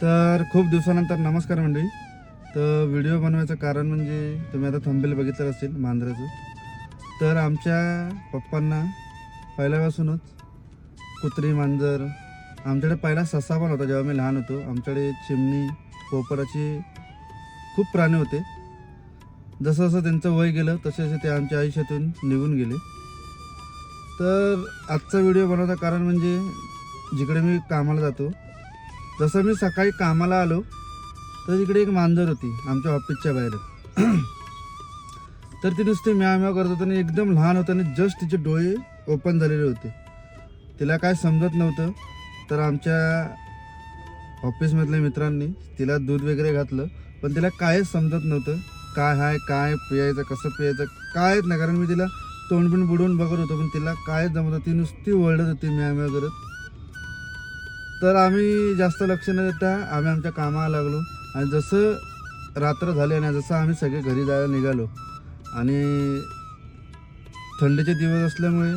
तर खूप दिवसानंतर नमस्कार मंडळी. तर व्हिडिओ बनवायचं कारण म्हणजे तुम्ही आता थंबेल बघितलं असेल मांजराचं. तर आमच्या पप्पांना पहिल्यापासूनच कुत्री मांजर आमच्याकडे पहिला ससा पण होता जेव्हा मी लहान होतो. आमच्याकडे चिमणी पोपराचे खूप प्राणी होते. जसं जसं त्यांचं वय गेलं तसे तसे ते आमच्या आयुष्यातून निघून गेले. तर आजचा व्हिडिओ बनवायचं कारण म्हणजे जिकडे मी कामाला जातो जसं मी सकाळी कामाला आलो तर तिकडे एक मांजर होती आमच्या ऑफिसच्या बाहेर. तर ती नुसती म्या म्या करत होती आणि एकदम लहान होतं आणि जस्ट तिचे डोळे ओपन झालेले होते. तिला काय समजत नव्हतं तर आमच्या ऑफिसमधल्या मित्रांनी तिला दूध वगैरे घातलं पण तिला कायच समजत नव्हतं. काय आहे काय पियायचं कसं पियायचं कायच नाही कारण मी तिला तोंड पण बुडवून बघत होतो पण तिला काय जमत होतं ती नुसती ओरडत होती म्या म्याव करत तर आम्ही जास्त लक्ष न देता आम्ही आमच्या कामाला लागलो. आणि जसं रात्र झाले ना जसं आम्ही सगळे घरी जायला निघालो आणि थंडीचे दिवस असल्यामुळे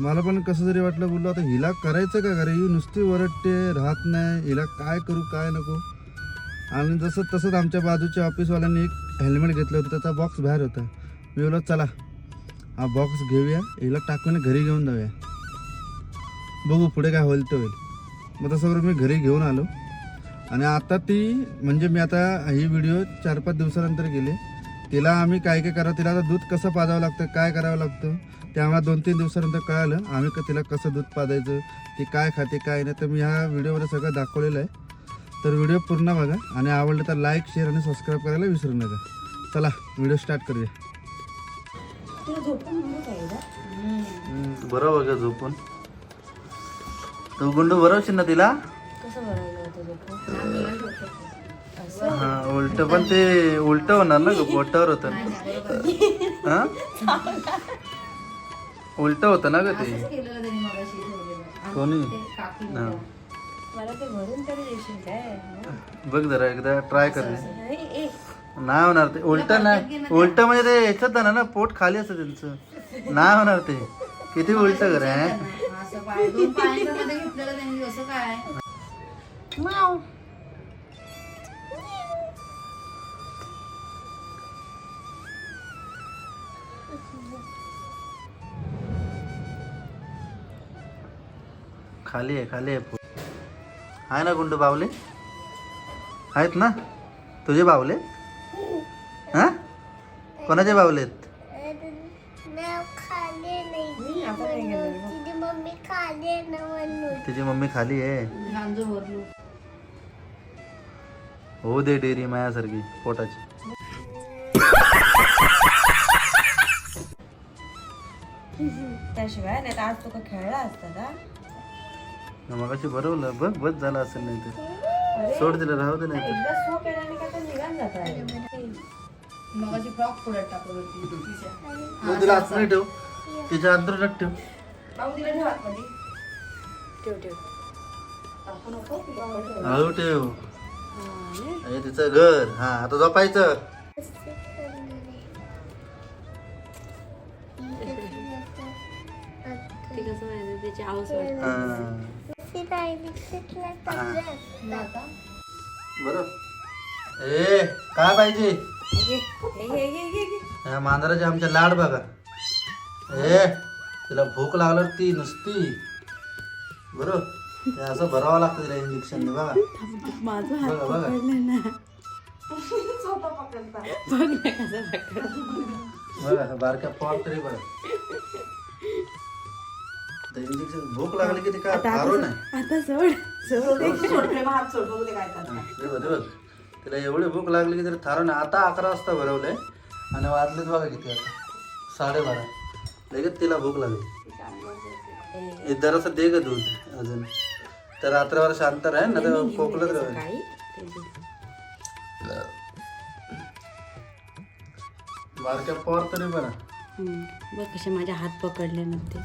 मला पण कसं तरी वाटलं बोललो आता हिला करायचं का घरी? ही नुसती वरटते राहत नाही हिला काय करू काय नको? आणि जसं तसंच आमच्या बाजूच्या ऑफिसवाल्यांनी एक हेल्मेट घेतलं होतं त्याचा बॉक्स बाहेर होता. मी बोललो चला हा बॉक्स घेऊया हिला टाकून घरी घेऊन जाऊया. बघू पुढे काय होईल ते होईल. मग तसं मी घरी घेऊन आलो. आणि आता ती म्हणजे मी आता ही व्हिडिओ चार पाच दिवसानंतर गेले तिला आम्ही काय काय करावं तिला आता दूध कसं पाजावं लागतं काय करावं लागतं ते आम्हाला दोन तीन दिवसानंतर कळालं आम्ही क- तिला कसं दूध पाजायचं ती काय खाते काय नाही तर मी ह्या व्हिडिओमध्ये सगळं दाखवलेलं आहे. तर व्हिडिओ पूर्ण बघा आणि आवडलं तर लाईक शेअर आणि सबस्क्राईब करायला विसरू नका. चला व्हिडिओ स्टार्ट करूया. बरं बघा झोपून. तू गुंडू बरोबर ना तिला? हा उलट पण ते उलट होणार ना ग बोटावर होत. हा? उलट होत ना ग ते. केलेलं त्यांनी मगाशी ठेवलेलं. कोणी? काकी हा. मला ते भरून तरी देशील काय? बघ जरा एकदा ट्राय कर नाही होणार ते. उलट नाही. उलट म्हणजे ते याच्यात जाणार ना पोट खाली असतं त्यांचं. नाही होणार ते. किती उलट कर खाली आहे खाली आहे पोट. आहे ना गुंड बावले? आहेत ना? तुझे बावले? हा? कोणाचे बावलेत तिची मम्मी खाली आहे. हो दे डेअरी मायासारखी पोटाची. त्याशिवाय नाही तर आज तुका खेळला असता का? मगाशी भरवलं बघ बस झालं असेल नाही तर सोड दिलं राहू दे नाही एकदा सो केल्याने काय तर निघान फ्रॉक पुढे टाकत होती. तिला ठेव. तिच्या ठेव. बाबू तिला ठेव आतमध्ये. ठेव ठेव. टाकू नको हळू ठेव. हे तिचं घर. हा आता झोपायचं. हा. आता बरं. ए काय पाहिजे? घे, घे, घे, घे, घे, घे. या मांजराचे आमचे लाड बघा ए तिला भूक लागल्यावर ती नुसती बरोबर असं भरावं लागतं तिला इंजेक्शन बघा माझं हात बघा बघा पकडलं ना बघ ना कसं पकडलं बघा बारक्या पॉट तरी बघा ते इंजेक्शन भूक लागली की ते काय नाही आता सोड सोड हा, ते बघ, ते बघ. तिला एवढी भूक लागली की तरी थारो नाही आता अकरा वाजता भरवलंय आणि वाजलेत बघा किती आता साडेबारा. लगेच तिला भूक लागली. जरासं दे ग दूध अजून. तर रात्रभर शांत राह ना तर खोकलत. बारक्या पॉर तरी बरा. बघ कसे माझे हात पकडले नव्हते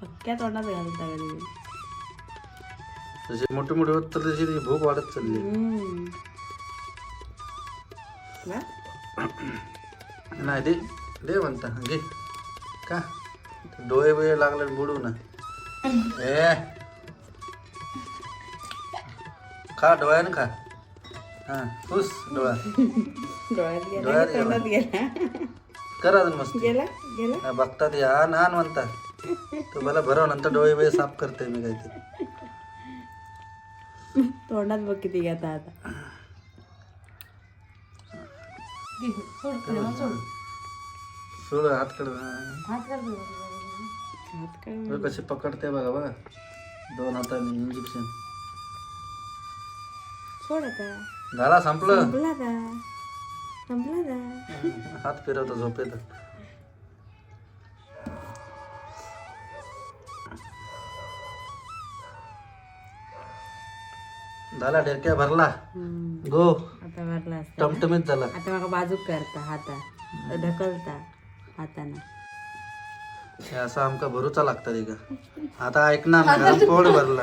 पक्क्या तोंडात टाकले जसे मोठे मोठे होत तर तशी ती भूक वाढत चालली. नाही दे दे म्हणता. घे. का? डोळे बिळे लागले बुडू ना. ए. खा डोळ्यानं खा. हा पुस डोळा. डोळ्यात गेला कर मस्त. गेला गेला. बघतात या नान म्हणता. तर मला भरव नंतर डोळे बिळे साफ करते मी काहीतरी. तोंडात बघ किती घेता आता. सोड हात कसे पकडते बघा बघा. दोन हाताने इंजेक्शन सोड आता. झाला संपलं. संपला का संपला का हात फिरवतो झोपेत. झाला डेरक्या भरला. हम्म. गो. आता भरला असता टमटमीत झाला. आता मग बाजूक करता हाता. ढकलता हातानं. हे असं आमका भरूचा लागता का आता ऐकणार नाही पोट भरला.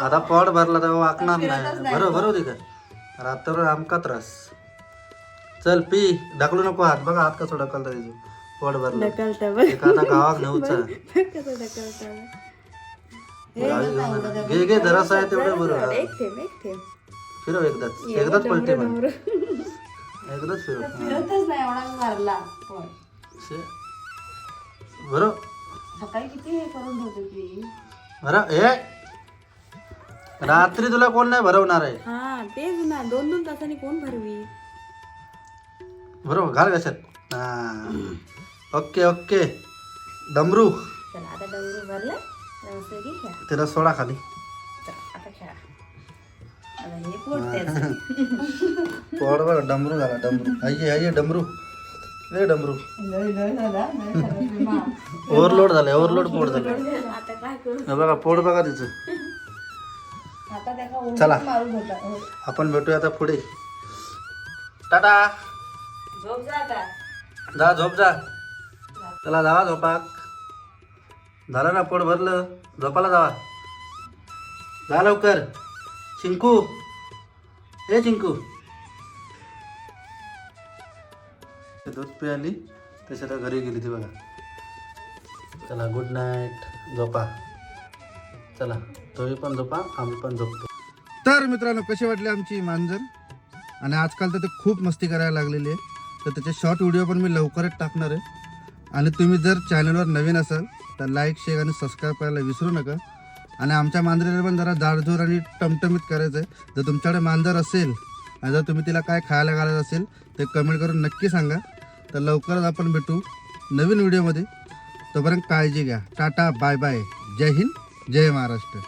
आता पोट भरला तर वाकणार नाही. बरं बरोबर का रात्र आमका त्रास. चल पी. ढकलू नको हात. बघा हात कसं ढकलता तिथं. पोट भरलं. ढकलता बघ एखादा गावात नेऊचा. कसं ढकलता? बघ. घे घे जरासं आहे तेवढं बरं एक थेंब एक थेंब फिरव एकदाच. एकदाच पलटी मार. एकदाच फिरव. फिरतच नाही एवढा मारला. बरं सकाळी किती हे करून ठेवतो ती? बरं ए रात्री तुला कोण नाही भरवणार आहे? हा तेच ना. दोन दोन तासांनी कोण भरवी? बरोबर घाल कशात हा. Okay okay. डमरू. चला आता डबरू भरलं. तिला सोडा खाली. आता खेळा. पोड बघा डमरू झाला डमरू. आये आये डमरू. ए डमरू. ओव्हरलोड झालं ओव्हरलोड पोट झालं. बघा पोट बघा तिचं. त्याला चला. हो. आपण भेटूया आता पुढे. टाटा. झोप जा झोप जा. चला जावा झोपाक. झालं ना पोट भरलं? झोपाला जावा. जा लवकर. चिंकू ए चिंकू ते दूध पिळाली त्याच्यात घरी गेली ती बघा. चला गुड नाईट झोपा. चला तुम्ही पण झोपा आम्ही पण झोपतो. तर मित्रांनो कशी वाटली आमची मांजर? आणि आजकाल तर ते खूप मस्ती करायला लागलेली आहे. तर त्याचे शॉर्ट व्हिडिओ पण मी लवकरच टाकणार आहे. आणि तुम्ही जर चॅनलवर नवीन असाल तर लाईक शेअर आणि सबस्क्राईब करायला विसरू नका. आणि आमच्या मांजरीला पण जरा जाडजोड आणि टमटमीत करायचं आहे जर तुमच्याकडे मांजर असेल आणि जर तुम्ही तिला काय खायला घालायचं असेल ते कमेंट करून नक्की सांगा. तर लवकरच आपण भेटू नवीन व्हिडिओमध्ये तोपर्यंत काळजी घ्या. टाटा बाय बाय जय हिंद जय महाराष्ट्र.